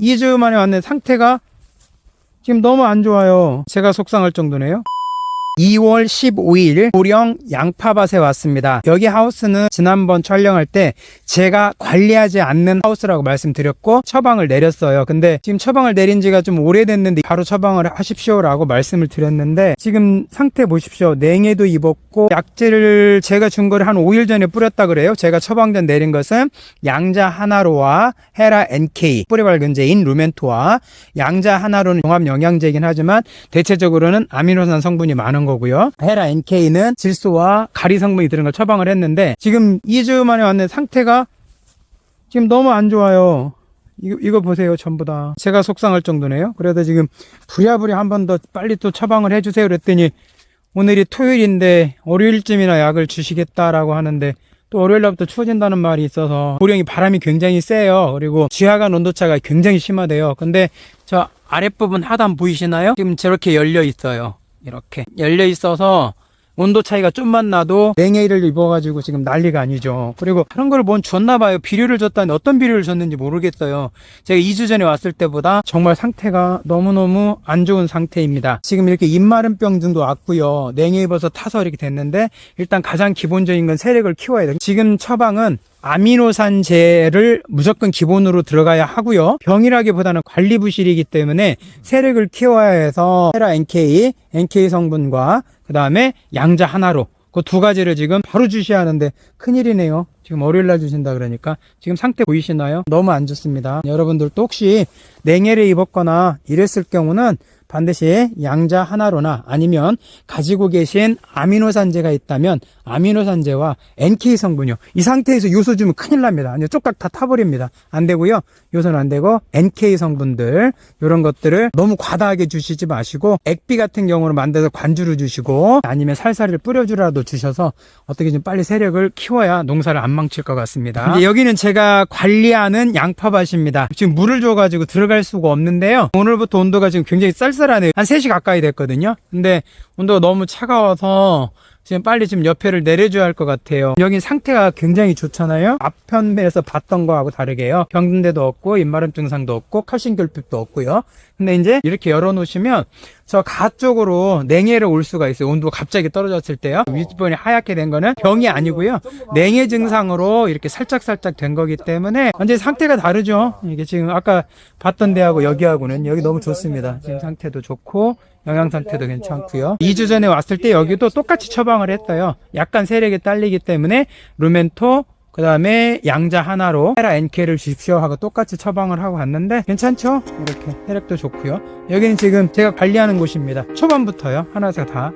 2주 만에 왔는데 상태가 지금 너무 안 좋아요. 제가 속상할 정도네요. 2월 15일 보령 양파밭에 왔습니다. 여기 하우스는 지난번 촬영할 때 제가 관리하지 않는 하우스라고 말씀드렸고 처방을 내렸어요. 근데 지금 처방을 내린 지가 좀 오래됐는데 바로 처방을 하십시오라고 말씀을 드렸는데 지금 상태 보십시오. 냉해도 입었고 약재를 제가 준 거를 한 5일 전에 뿌렸다 그래요. 제가 처방전 내린 것은 양자 하나로와 헤라 NK 뿌리 발근제인 루멘토와 양자 하나로는 종합 영양제이긴 하지만 대체적으로는 아미노산 성분이 많은 거고요. 헤라 NK는 질소와 가리 성분이 들은 걸 처방을 했는데 지금 2주 만에 왔는데 상태가 지금 너무 안 좋아요. 이거, 이거 보세요, 전부 다. 제가 속상할 정도네요. 그래도 지금 부랴부랴 한 번 더 빨리 또 처방을 해주세요. 그랬더니 오늘이 토요일인데 월요일쯤이나 약을 주시겠다라고 하는데 또 월요일 날부터 추워진다는 말이 있어서 보령이 바람이 굉장히 세요. 그리고 지하간 온도차가 굉장히 심하대요. 근데 저 아랫부분 하단 보이시나요? 지금 저렇게 열려 있어요. 이렇게 열려 있어서 온도 차이가 좀만 나도 냉해를 입어가지고 지금 난리가 아니죠. 그리고 다른 걸뭔 줬나 봐요. 비료를 줬다니 어떤 비료를 줬는지 모르겠어요. 제가 2주 전에 왔을 때보다 정말 상태가 너무너무 안 좋은 상태입니다. 지금 이렇게 입마른 병증도 왔고요. 냉해 입어서 타서 이렇게 됐는데 일단 가장 기본적인 건 세력을 키워야 돼요. 지금 처방은 아미노산제를 무조건 기본으로 들어가야 하고요. 병이라기보다는 관리 부실이기 때문에 세력을 키워야 해서 헤라 NK, NK 성분과 그 다음에 양자 하나로 그 두 가지를 지금 바로 주셔야 하는데 큰일이네요. 지금 월요일 날 주신다 그러니까 지금 상태 보이시나요? 너무 안 좋습니다. 여러분들도 혹시 냉해를 입었거나 이랬을 경우는 반드시 양자 하나로나 아니면 가지고 계신 아미노산제가 있다면 아미노산제와 NK 성분이요. 이 상태에서 요소 주면 큰일 납니다. 아니 쪽각 다 타버립니다. 안 되고요. 요소는 안 되고 NK 성분들 이런 것들을 너무 과다하게 주시지 마시고 액비 같은 경우는 만들어서 관주를 주시고 아니면 살살을 뿌려주라도 주셔서 어떻게 좀 빨리 세력을 키워야 농사를 안 망칠 것 같습니다. 이제 여기는 제가 관리하는 양파밭입니다. 지금 물을 줘가지고 들어갈 수가 없는데요. 오늘부터 온도가 지금 굉장히 쌀쌀 하네요. 한 3시 가까이 됐거든요. 근데 온도가 너무 차가워서 지금 빨리 지금 옆에를 내려줘야 할 것 같아요. 여기 상태가 굉장히 좋잖아요. 앞편에서 봤던 거하고 다르게요. 병든데도 없고 입마름 증상도 없고 칼슘 결핍도 없고요. 근데 이제 이렇게 열어놓으시면 저 가 쪽으로 냉해를 올 수가 있어요. 온도가 갑자기 떨어졌을 때요. 윗부분이 하얗게 된 거는 병이 아니고요. 냉해 증상으로 이렇게 살짝살짝 된 거기 때문에 완전히 상태가 다르죠. 이게 지금 아까 봤던 데하고 여기하고는 여기 너무 좋습니다. 지금 상태도 좋고 영양 상태도 괜찮고요. 2주 전에 왔을 때 여기도 똑같이 처방을 했어요. 약간 세력이 딸리기 때문에 루멘토 그 다음에 양자 하나로 헤라 NK를 주십시오 하고 똑같이 처방을 하고 갔는데 괜찮죠? 이렇게 혈액도 좋고요. 여기는 지금 제가 관리하는 곳입니다. 초반부터요. 하나가 다